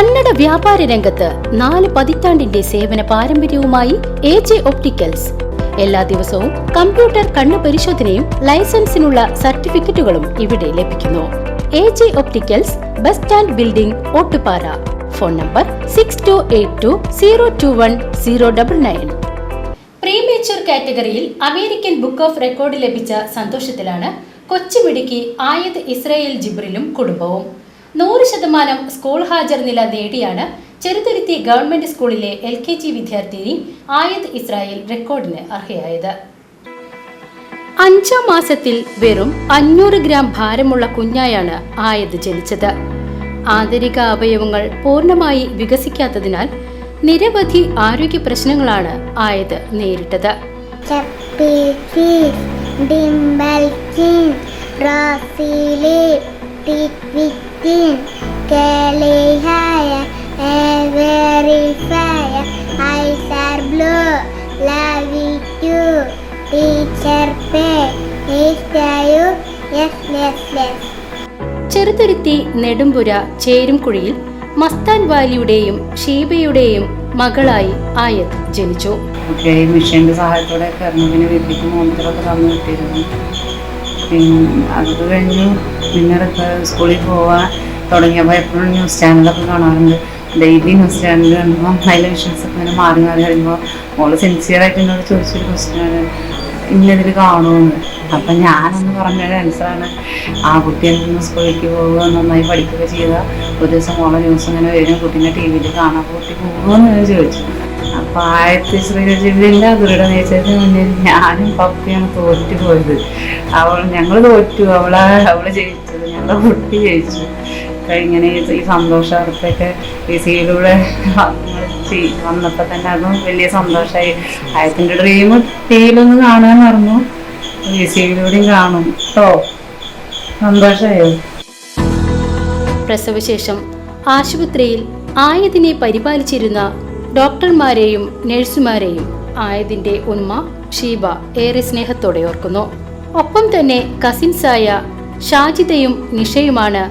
കന്നഡ വ്യാപാര രംഗത്ത് നാല് പതിറ്റാണ്ടിന്റെ സേവന പാരമ്പര്യവുമായി എ ജെ ഒപ്റ്റിക്കൽസ്. എല്ലാ ദിവസവും കമ്പ്യൂട്ടർ കണ്ണു പരിശോധനയും ലൈസൻസിനുള്ള സർട്ടിഫിക്കറ്റുകളും ഇവിടെ ലഭിക്കുന്നു. A J opticals bus stand building Ottupara. Phone number six two eight two zero two one zero double nine premature കാറ്റഗറിയിൽ അമേരിക്കൻ ബുക്ക് ഓഫ് റെക്കോർഡ് ലഭിച്ച സന്തോഷത്തിലാണ് കൊച്ചുമിടുക്കി ആയത് ഇസ്രായേൽ ജിബ്രിലും കുടുംബവും. നൂറ് ശതമാനം സ്കൂൾ ഹാജർ നില നേടിയാണ് ചെറുതുരുത്തി ഗവൺമെന്റ് സ്കൂളിലെ എൽ കെ ജി വിദ്യാർത്ഥിനി ആയത് ഇസ്രായേൽ റെക്കോർഡിന് അർഹയായത്. അഞ്ചാം മാസത്തിൽ വെറും അഞ്ഞൂറ് ഗ്രാം ഭാരമുള്ള കുഞ്ഞായാണ് ആയത് ജനിച്ചത്. ആന്തരിക അവയവങ്ങൾ പൂർണമായി വികസിക്കാത്തതിനാൽ നിരവധി ആരോഗ്യ പ്രശ്നങ്ങളാണ് ആയത് നേരിട്ടത്. ചപ്പിച്ചിൽ ഡിംബൽച്ചിൻ every fire, eyes are blue, love you, teacher pay, is you, yes, yes, yes. Cheruthuruthy Nedumpura ചേരുംകുഴിയിൽ മസ്താൻ വാലിയുടെയും ഷീബയുടെയും മകളായി ആയത് ജനിച്ചു. ഒക്കെ ഈ സഹായത്തോടെ പിന്നെ വീട്ടിലേക്ക് മോണിറ്ററൊക്കെ തന്നു കിട്ടിയിരുന്നു പിന്നെ അതൊക്കെ കഴിഞ്ഞു. പിന്നെ സ്കൂളിൽ പോവാൻ തുടങ്ങിയപ്പോൾ എപ്പോഴും ന്യൂസ് ചാനലൊക്കെ കാണാറുണ്ട്. ഡെയിലി ന്യൂസ് ചാനൽ കാണുമ്പോൾ അതിലെ വിഷൻസ് ഇങ്ങനെ മാറി മാറി വരുമ്പോൾ മോൾ സിൻസിയറായിട്ട് എന്നോട് ചോദിച്ചൊരു ക്വസ്റ്റ്യനാണ് ഇന്നതിൽ കാണുമെന്ന്. അപ്പം ഞാനൊന്ന് പറഞ്ഞൊരു ആൻസറാണ് ആ കുട്ടിയെ നിന്ന് സ്കൂളിലേക്ക് പോവുക നന്നായി പഠിക്കുക ചെയ്ത ഒരു ദിവസം മോളെ ന്യൂസ് ഇങ്ങനെ വരും കുട്ടീനെ ടി വിയിൽ കാണാൻ കുട്ടി പോകുമെന്ന് ചോദിച്ചു. അപ്പം ആയിരത്തി ശ്രീരജില്ല ദൃഢ നേച്ചതിന് മുന്നിൽ ഞാനും പപ്പയാണ് തോറ്റു പോയത്. അവൾ ഞങ്ങൾ തോറ്റു അവളെ അവൾ ജയിച്ചത് ഞങ്ങളെ കുട്ടി ജയിച്ചു. ഇങ്ങനെ ഈ- ഈ സന്തോഷാർത്തൊക്കെ സീയിലൂടെ വന്നപ്പോൾ തന്നെ അതും വലിയ സന്തോഷമായി ആയത്തിന്റെ ഡ്രീം ടീലൊന്ന് കാണാന്ന് പറഞ്ഞു. വി സിയിലൂടെയും കാണും. കേട്ടോ സന്തോഷമായോ പ്രസവശേഷം ആശുപത്രിയിൽ ആയതിനെ പരിപാലിച്ചിരുന്ന ഡോക്ടർമാരെയും നഴ്സുമാരെയും ആയതിന്റെ ഉമ്മ ഷീബ ഏറെ സ്നേഹത്തോടെ ഓർക്കുന്നു. ഒപ്പം തന്നെ കസിൻസായ ഷാജിതയും നിഷയുമാണ്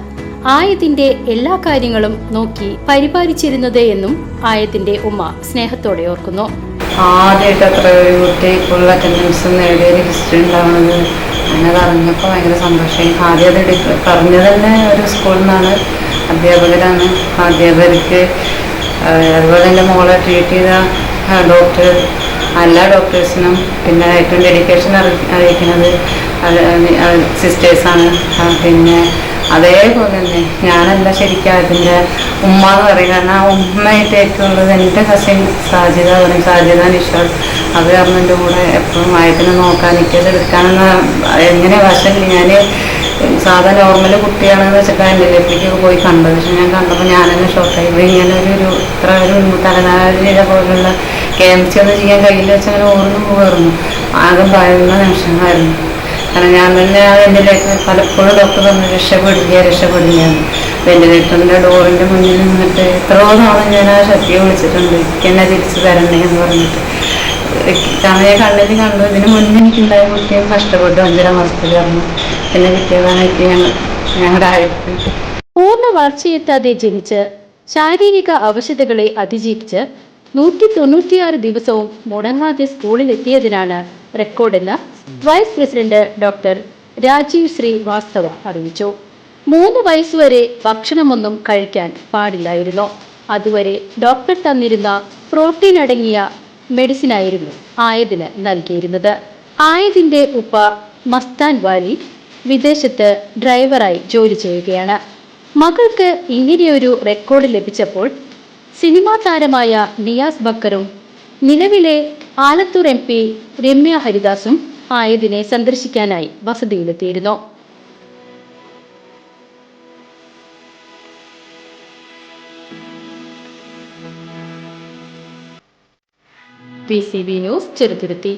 ആയതിന്റെ എല്ലാ കാര്യങ്ങളും നോക്കി പരിപാലിച്ചിരുന്നത് എന്നും ആയതിന്റെ ഉമ്മ സ്നേഹത്തോടെ ഓർക്കുന്നു. ആദ്യമായിട്ട് തന്നെ ഒരു അധ്യാപകരാണ്. അധ്യാപകർക്ക് അതുപോലെ മോളെ ട്രീറ്റ് ചെയ്ത ഡോക്ടർ എല്ലാ ഡോക്ടേഴ്സിനും പിന്നെ ഏറ്റവും ഡെഡിക്കേഷൻ അറി അറിയിക്കുന്നത് സിസ്റ്റേഴ്സാണ് പിന്നെ അതേപോലെ തന്നെ ഞാനല്ല ശരിക്കും അതിന്റെ ഉമ്മ എന്ന് പറയും. കാരണം ആ ഉമ്മയായിട്ട് ഏറ്റവും ഉള്ളത് എന്റെ കസിൻ സാജിത പറയും. സാജിത നിഷാൽ അത് കാരണം എന്റെ കൂടെ എപ്പോഴും ആയതിനെ നോക്കാൻ എനിക്കത് എടുക്കാനെന്ന എങ്ങനെ വശമില്ല. ഞാൻ സാധാ നോർമൽ കുട്ടിയാണെന്ന് വെച്ചിട്ടാണ് എന്റെ ലൈഫിലേക്ക് പോയി കണ്ടത്. പക്ഷെ ഞാൻ കണ്ടപ്പോൾ ഞാൻ തന്നെ ഷോക്കായി ഇവിടെ ഇങ്ങനെ ഒരു ഒരു ഇത്ര ഒരു തലനാരിഴ പോലുള്ള കെ ഒന്ന് ചെയ്യാൻ കയ്യിൽ വെച്ച് അങ്ങനെ ഓർന്നു പോകായിരുന്നു ആകെ ഭയന്ന നിമിഷങ്ങളായിരുന്നു. കാരണം ഞാൻ തന്നെ ആ വെന്റിലേറ്റർ പലപ്പോഴും ഡോക്ടർ പറഞ്ഞു രക്ഷപ്പെടുക രക്ഷപ്പെടുകയാണ് വെന്റിലേറ്ററിന്റെ ഡോറിന്റെ മുന്നിൽ നിന്നിട്ട് എത്രയോ നാളും ഞാൻ ആ ശക്തിയെ വിളിച്ചിട്ടുണ്ട് എനിക്ക് എന്നെ തിരിച്ചു തരണേ എന്ന് പറഞ്ഞിട്ട്. കാരണം ഞാൻ കണ്ണിൽ കണ്ടു ഇതിന് മുന്നേ എനിക്കുണ്ടായ കുട്ടിയും കഷ്ടപ്പെട്ടു അഞ്ചര മാസത്തിൽ പറഞ്ഞു പിന്നെ കിട്ടിയതാണ് എനിക്ക് ഞങ്ങൾ ഞങ്ങളുടെ ആയിട്ട് പൂർണ വളർച്ചയെത്താതെ ജനിച്ച് ശാരീരിക അവശതകളെ അതിജീവിച്ച് നൂറ്റി തൊണ്ണൂറ്റിയാറ് ദിവസവും മുടങ്ങാതെ സ്കൂളിലെത്തിയതിനാണ് റെക്കോർഡെന്ന് vice president doctor Rajeev Shri Srivastava അറിയിച്ചു. മൂന്ന് വയസ്സുവരെ ഭക്ഷണമൊന്നും കഴിക്കാൻ പാടില്ലായിരുന്നു. അതുവരെ ഡോക്ടർ തന്നിരുന്ന പ്രോട്ടീൻ അടങ്ങിയ മെഡിസിൻ ആയിരുന്നു ആയതിന് നൽകിയിരുന്നത്. ആയതിന്റെ ഉപ്പ മസ്താൻ വാലി വിദേശത്ത് ഡ്രൈവറായി ജോലി ചെയ്യുകയാണ്. മകൾക്ക് ഇങ്ങനെയൊരു റെക്കോർഡ് ലഭിച്ചപ്പോൾ സിനിമാ താരമായ നിയാസ് ബക്കറും നിലവിലെ ആലത്തൂർ എം പി രമ്യ ഹരിദാസും ആയതിനെ സന്ദർശിക്കാനായി വസതിയിലെത്തിയിരുന്നു. P C B news Cheruthuruthy.